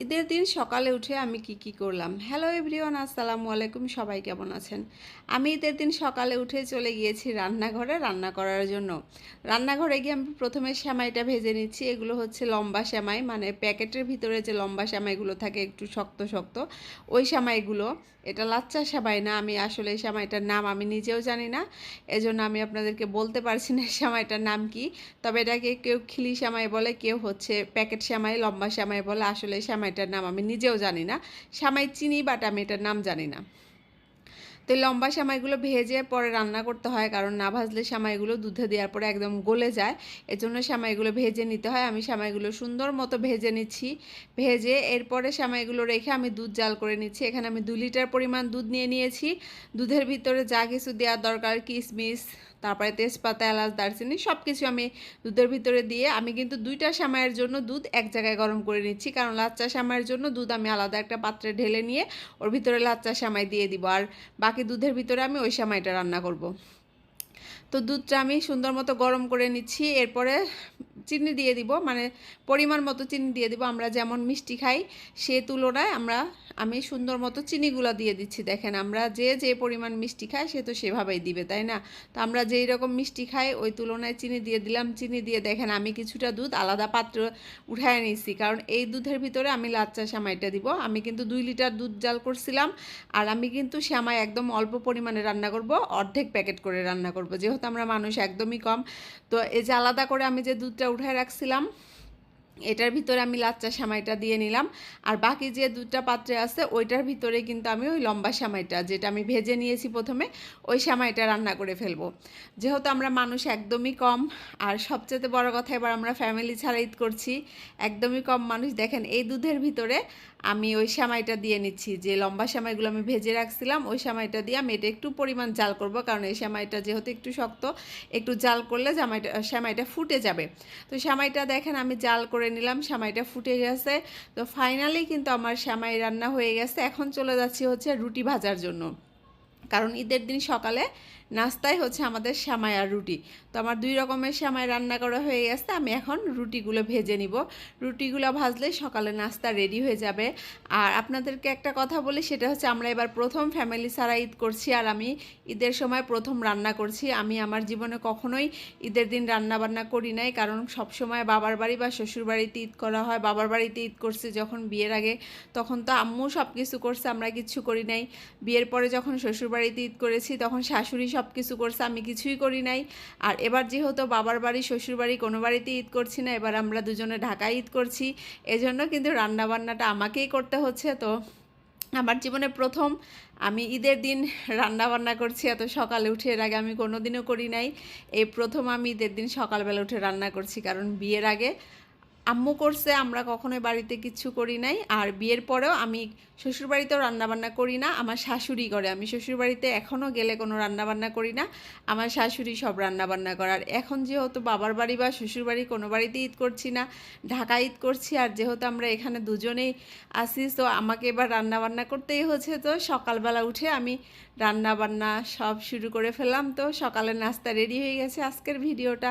ঈদের দিন সকালে উঠে আমি কি কি করলাম? হ্যালো এভরিওয়ান আসসালামু আলাইকুম, সবাই কেমন আছেন? আমি ঈদের দিন সকালে উঠে চলে গিয়েছি রান্নাঘরে রান্না করার জন্য। রান্নাঘরে গিয়ে আমি প্রথমে সেমাইটা ভেজে নিচ্ছি। এগুলো হচ্ছে লম্বা সেমাই মানে প্যাকেটের ভিতরে যে লম্বা সেমাইগুলো থাকে একটু শক্ত শক্ত, ওই সেমাইগুলো। এটা লাচ্চা সেমাই না, আমি আসলে এই সেমাইটার নাম আমি নিজেও জানি না। এজন্য আমি আপনাদেরকে বলতে পারছি না সেমাইটার নাম কি। তবে এটাকে কেউ খিলি সেমাই বলে, কেউ হচ্ছে প্যাকেট সেমাই, লম্বা সেমাই বলে, আসলে এই সেমাইটার নাম আমি নিজেও জানি না। সেমাই চিনি বাট আমি এটার নাম জানি না। তো লম্বা সেমাইগুলো ভেজে পরে রান্না করতে হয়, কারণ না ভাজলে সেমাইগুলো দুধে দেওয়ার পরে একদম গলে যায়। এজন্য সেমাইগুলো ভেজে নিতে হয়। আমি সামাইগুলো সুন্দর মতো ভেজে নিচ্ছি। ভেজে এরপরে সেমাইগুলো রেখে আমি দুধ জাল করে নিচ্ছি। এখানে আমি দু লিটার পরিমাণ দুধ নিয়ে নিয়েছি। দুধের ভিতরে যা কিছু দেওয়ার দরকার, কিশমিশ তারপরে তেজপাতা, এলাচ, দারচিনি সব কিছু আমি দুধের ভিতরে দিয়ে আমি কিন্তু দুইটা সামায়ের জন্য দুধ এক জায়গায় গরম করে নিচ্ছি। কারণ লাচ্চা সামায়ের জন্য দুধ আমি আলাদা একটা পাত্রে ঢেলে নিয়ে ওর ভিতরে লাচ্চা সামাই দিয়ে দিব। আর বাকি দুধের ভিতরে আমি ওই সামাইটা রান্না করব। তো দুধটা আমি সুন্দর মতো গরম করে নিচ্ছি। এরপরে চিনি দিয়ে দিব মানে পরিমাণ মতো চিনি দিয়ে দিব। আমরা যেমন মিষ্টি খাই, সে তুলনায় আমরা, আমি সুন্দর মতো চিনিগুলো দিয়ে দিচ্ছি। দেখেন, আমরা যে যে পরিমাণ মিষ্টি খাই সে তো সেভাবেই দিবে, তাই না? তো আমরা যেই রকম মিষ্টি খাই, ওই তুলনায় চিনি দিয়ে দিলাম। চিনি দিয়ে দেখেন, আমি কিছুটা দুধ আলাদা পাত্র উঠায় নিয়েছি, কারণ এই দুধের ভিতরে আমি লাচ্চা শ্যামাইটা দিব। আমি কিন্তু দুই লিটার দুধ জাল করছিলাম, আর আমি কিন্তু শ্যামাই একদম অল্প পরিমাণে রান্না করব, অর্ধেক প্যাকেট করে রান্না করব, যেহেতু আমরা মানুষ একদমই কম। তো এই যে আলাদা করে আমি যে দুধটা উঠায় রাখছিলাম। এটার ভিতরে আমি লাচ্চা সেমাইটা দিয়ে নিলাম। আর বাকি যে দুটা পাত্রে আছে, ওইটার ভিতরে কিন্তু আমি ওই লম্বা সেমাইটা, যেটা আমি ভেজে নিয়েছি প্রথমে, ওই সেমাইটা রান্না করে ফেলব। যেহেতু আমরা মানুষ একদমই কম, আর সবচেয়ে বড় কথা এবার আমরা ফ্যামিলি ছাড়া ঈদ করছি, একদমই কম মানুষ। দেখেন, এই দুধের ভিতরে আমি ওই সেমাইটা দিয়ে নিচ্ছি, যে লম্বা সেমাইগুলো আমি ভেজে রাখছিলাম, ওই সেমাইটা দিয়ে আমি এটা একটু পরিমাণ জাল করব, কারণ এই সেমাইটা যেহেতু একটু শক্ত, একটু জাল করলে জামাইটা, সেমাইটা ফুটে যাবে। তো সেমাইটা দেখেন, আমি জাল করে নিলাম, শ্যামাইটা ফুটে গেছে। তো ফাইনালি কিন্তু আমার শ্যামাই রান্না হয়ে গেছে। এখন চলে যাচ্ছি হচ্ছে রুটি ভাজার জন্য। কারণ ঈদের দিন সকালে নাস্তায় হচ্ছে আমাদের শ্যামাই আর রুটি। তো আমার দুই রকমের শ্যামাই রান্না করা হয়ে গেছে, আমি এখন রুটিগুলো ভেজে নিব। রুটিগুলো ভাজলে সকালে নাস্তা রেডি হয়ে যাবে। আর আপনাদেরকে একটা কথা বলি, সেটা হচ্ছে আমরা এবার প্রথম ফ্যামিলি ছাড়া ঈদ করছি আর আমি ঈদের সময় প্রথম রান্না করছি। আমি আমার জীবনে কখনোই ঈদের দিন রান্না বান্না করি নাই, কারণ সব সময় বাবার বাড়ি বা শ্বশুর বাড়িতে ঈদ করা হয়। বাবার বাড়িতে ঈদ করছে যখন বিয়ের আগে, তখন তো আম্মু সব কিছু করছে, আমরা কিচ্ছু করি নাই। বিয়ের পরে যখন শ্বশুর বাড়িতে ঈদ করেছি, তখন শাশুড়ি সব কিছু করছে, আমি কিছুই করি নাই। আর এবার যেহেতু বাবার বাড়ি, শ্বশুর বাড়ি কোনো বাড়িতে ঈদ করছি না, এবার আমরা দুজনে ঢাকায় ঈদ করছি। এজন্য কিন্তু রান্নাবান্নাটা আমাকেই করতে হচ্ছে। তো আমার জীবনে প্রথম আমি ঈদের দিন রান্না বান্না করছি, এত সকালে উঠে এর আগে আমি কোনো দিনও করি নাই। এই প্রথম আমি ঈদের দিন সকালবেলা উঠে রান্না করছি, কারণ বিয়ের আগে আম্মু করছে, আমরা কখনোই বাড়িতে কিচ্ছু করি নাই। আর বিয়ের পরেও আমি শ্বশুরবাড়িতেও রান্নাবান্না করি না, আমার শাশুড়ি করে। আমি শ্বশুরবাড়িতে এখনও গেলে কোনো রান্নাবান্না করি না, আমার শাশুড়ি সব রান্নাবান্না করে। আর এখন যেহেতু বাবার বাড়ি বা শ্বশুরবাড়ি কোনো বাড়িতে ঈদ করছি না ঢাকা ঈদ করছি, আর যেহেতু আমরা এখানে দুজনেই আসি তো আমাকে এবার রান্নাবান্না করতেই হচ্ছে। তো সকালবেলা উঠে আমি রান্নাবান্না সব শুরু করে ফেললাম। তো সকালের নাস্তা রেডি হয়ে গেছে আজকের ভিডিওটা।